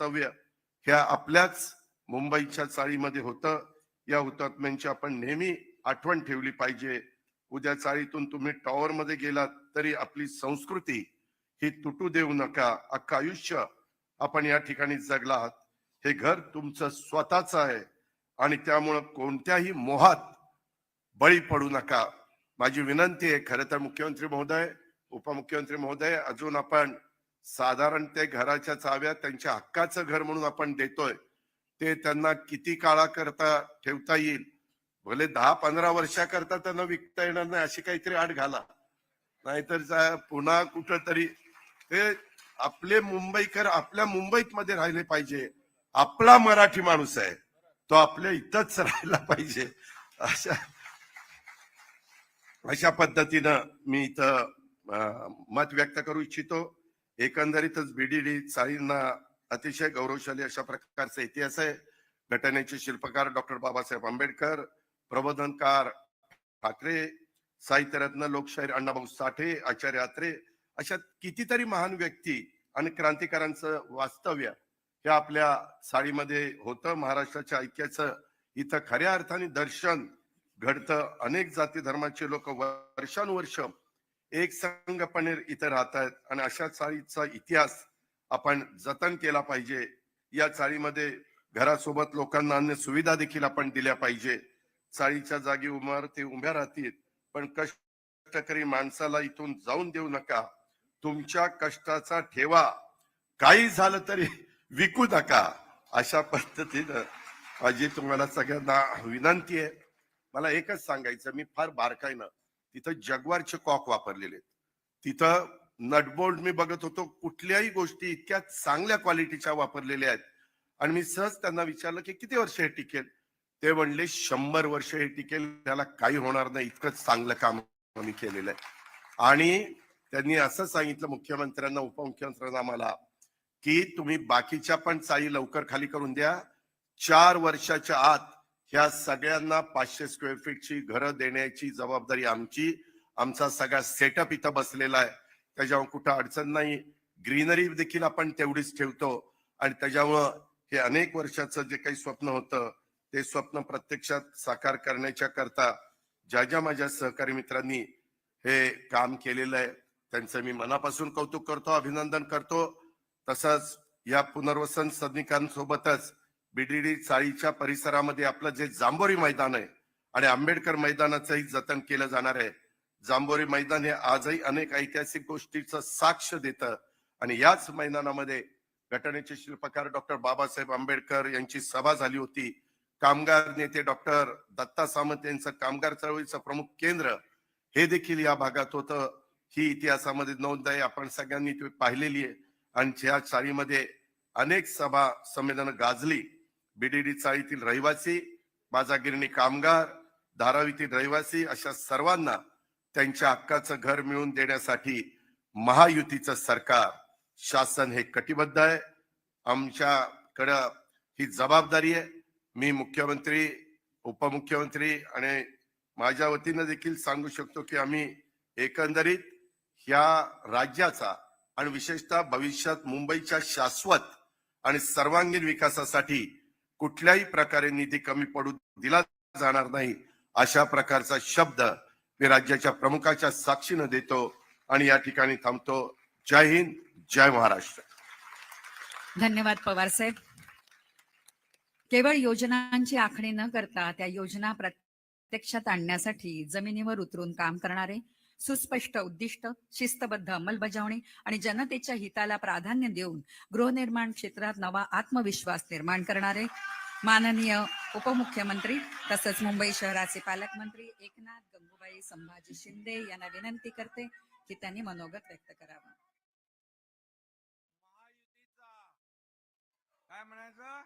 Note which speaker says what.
Speaker 1: वास्तव्य ह्या आपल्याच मुंबईच्या चाळीमध्ये होतं. या हुतात्म्यांची आपण नेहमी आठवण ठेवली पाहिजे. उद्या चाळीतून तुम्ही टॉवर मध्ये गेलात तरी आपली संस्कृती ही तुटू देऊ नका. अख्खं आयुष्य आपण या ठिकाणी जगला आहात. हे घर तुमचं स्वतःच आहे. आणि त्यामुळं कोणत्याही मोहात बळी पडू नका. माझी विनंती आहे खरं तर मुख्यमंत्री महोदय उपमुख्यमंत्री महोदय अजून आपण साधारण ते घराच्या चाव्या त्यांच्या हक्काचं घर म्हणून आपण देतोय ते त्यांना किती काळाकरता ठेवता येईल? भले दहा पंधरा वर्षाकरता त्यांना विकता येणार नाही अशी काहीतरी आठ घाला. नाहीतर पुन्हा कुठं तरी ते आपले मुंबईकर आपल्या मुंबईत मध्ये राहिले पाहिजे. आपला मराठी माणूस आहे तो आपल्या इथंच राहिला पाहिजे. अशा अशा पद्धतीनं मी इथं मत व्यक्त करू इच्छितो. एकंदरीतच बीडीडी चाळींना अतिशय गौरवशाली अशा प्रकारचा इतिहास आहे. घटनेचे शिल्पकार डॉक्टर बाबासाहेब आंबेडकर प्रबोधनकार ठाकरे साहित्यरत्न लोकशाहीर अण्णाभाऊ साठे आचार्य आत्रे अशा कितीतरी महान व्यक्ती आणि क्रांतिकारांचं वास्तव्य हे आपल्या साडीमध्ये होतं. महाराष्ट्राच्या ऐक्याचं इथं खऱ्या अर्थाने दर्शन घडतं. अनेक जाती धर्माचे लोक वर्षानुवर्ष एक संघपणे इथं राहत आहेत आणि अशा चाळीचा इतिहास आपण जतन केला पाहिजे. या चाळीमध्ये घरासोबत लोकांना अन्य सुविधा देखील आपण दिल्या पाहिजे. चाळीच्या जागी उभारते उभ्या राहतील पण कष्टकरी माणसाला इथून जाऊन देऊ नका. तुमच्या कष्टाचा ठेवा. काही झालं तरी विकू नका. अशा पद्धतीनं माझी तुम्हाला सगळ्यांना विनंती आहे. मला एकच सांगायचं मी फार बारकाईनं तिथं जगवारचे कॉक वापरलेले आहेत. तिथं नटबोल्ट मी बघत होतो कुठल्याही गोष्टी इतक्या चांगल्या क्वालिटीच्या वापरलेल्या आहेत. आणि मी सहज त्यांना विचारलं की किती वर्ष हे टिकेल? ते म्हणले शंभर वर्ष हे टिकेल त्याला काही होणार नाही इतकंच चांगलं काम आम्ही केलेलं आहे. आणि त्यांनी असं सांगितलं मुख्यमंत्र्यांना उपमुख्यमंत्र्यांना मला की तुम्ही बाकीच्या पण चाळी लवकर खाली करून द्या. चार वर्षाच्या आत ह्या सगळ्यांना पाचशे स्क्वेअर फीटची घरं देण्याची जबाबदारी आमची. आमचा सगळा सेटअप इथं बसलेला आहे. त्याच्यावर कुठं अडचण नाही. ग्रीनरी देखील आपण तेवढीच ठेवतो. आणि त्याच्यामुळं हे अनेक वर्षाचं जे काही स्वप्न होतं ते स्वप्न प्रत्यक्षात साकार करण्याच्या करता ज्या ज्या माझ्या सहकारी मित्रांनी हे काम केलेलं आहे त्यांचं मी मनापासून कौतुक करतो अभिनंदन करतो. तसंच या पुनर्वसन सैनिकांसोबतच बीडीडी चाळीच्या परिसरामध्ये आपलं जे जांभोरी मैदान आहे आणि आंबेडकर मैदानाचंही जतन केलं जाणार आहे. जांभोरी मैदान हे आजही अनेक ऐतिहासिक गोष्टीचं साक्ष देतं. आणि याच मैदानामध्ये घटनेचे शिल्पकार डॉक्टर बाबासाहेब आंबेडकर यांची सभा झाली होती. कामगार नेते डॉक्टर दत्ता सामंत यांचं कामगार चळवळीचं प्रमुख केंद्र हे देखील या भागात होतं. ही इतिहासामध्ये नोंद आहे. आपण सगळ्यांनी ती पाहिलेली आहे. आणि ज्या चाळीमध्ये अनेक सभा संमेलन गाजली बीडीडी चाळीतील रहिवासी माझा गिरणी कामगार धारावीतील रहिवासी अशा सर्वांना त्यांच्या हक्काचं घर मिळवून देण्यासाठी महायुतीचं सरकार शासन हे कटिबद्ध आहे. आमच्याकडं ही जबाबदारी आहे. मी मुख्यमंत्री उपमुख्यमंत्री आणि माझ्या वतीनं देखील सांगू शकतो की आम्ही एकंदरीत ह्या राज्याचा आणि विशेषतः भविष्यात मुंबईच्या शाश्वत आणि सर्वांगीण विकासासाठी कुठल्याही प्रकारे निधी कमी पडू दिला जाणार नाही अशा प्रकारचा शब्द मी राज्याच्या प्रमुखाच्या साक्षीनं देतो आणि या ठिकाणी थांबतो. जय हिंद जय महाराष्ट्र.
Speaker 2: धन्यवाद पवार साहेब. केवळ योजनांची आखणी न करता त्या योजना प्रत्यक्षात आणण्यासाठी जमिनीवर उतरून काम करणारे सुस्पष्ट उद्दिष्ट शिस्तबद्ध अंमलबजावणी आणि जनतेच्या हिताला प्राधान्य देऊन गृहनिर्माण क्षेत्रात नवा आत्मविश्वास निर्माण करणारे माननीय उपमुख्यमंत्री तसंच मुंबई शहराचे पालकमंत्री एकनाथ गंगूबाई संभाजी शिंदे यांना विनंती करते की त्यांनी मनोगत व्यक्त करावं.
Speaker 3: महायुतीचा. काय म्हणायचं?